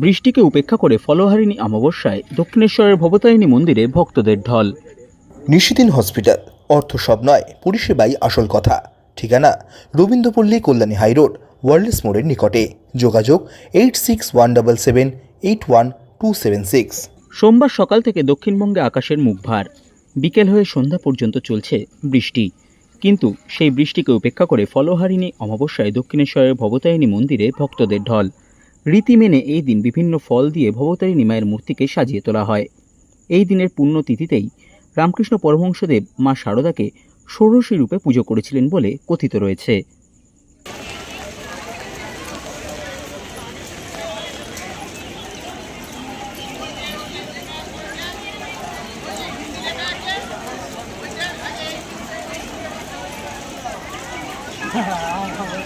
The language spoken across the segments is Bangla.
বৃষ্টিকে উপেক্ষা করে ফলহারিণী অমাবস্যায় দক্ষিণেশ্বরের ভবতারিণী মন্দিরে ভক্তদের ঢল। নিশিদিন হসপিটাল অর্থ সব নয় পরিষেবাই আসল কথা। ঠিকানা রবীন্দ্রপল্লী কল্যাণী হাইরোড ওয়ার্ল্ডস মোড়ের নিকটে। যোগাযোগ eight six one double seven eight one two seven six. সোমবার সকাল থেকে দক্ষিণবঙ্গে আকাশের মুখ ভার। বিকেল হয়ে সন্ধ্যা পর্যন্ত চলছে বৃষ্টি। কিন্তু সেই বৃষ্টিকে উপেক্ষা করে ফলহারিণী অমাবস্যায় দক্ষিণেশ্বরের ভবতারিণী মন্দিরে ভক্তদের ঢল। রীতি মেনে এই দিন বিভিন্ন ফল দিয়ে ভবতারিণী মায়ের মূর্তিকে সাজিয়ে তোলা হয়। এই দিনের পুণ্যতিথিতেই রামকৃষ্ণ পরমহংসদেব মা শারদাকে ষোড়শী রূপে পুজো করেছিলেন বলে কথিত রয়েছে।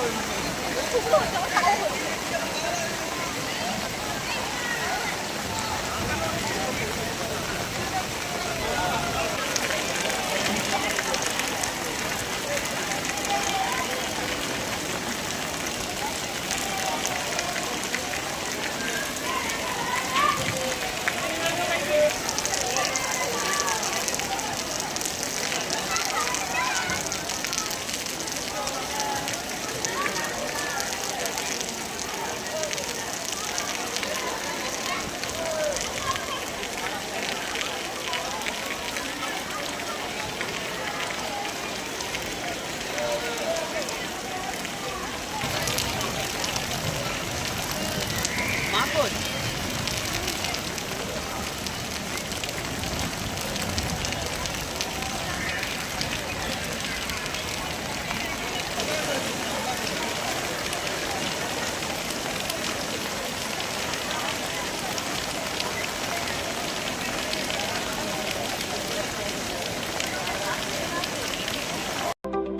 我脚踩。Mapod.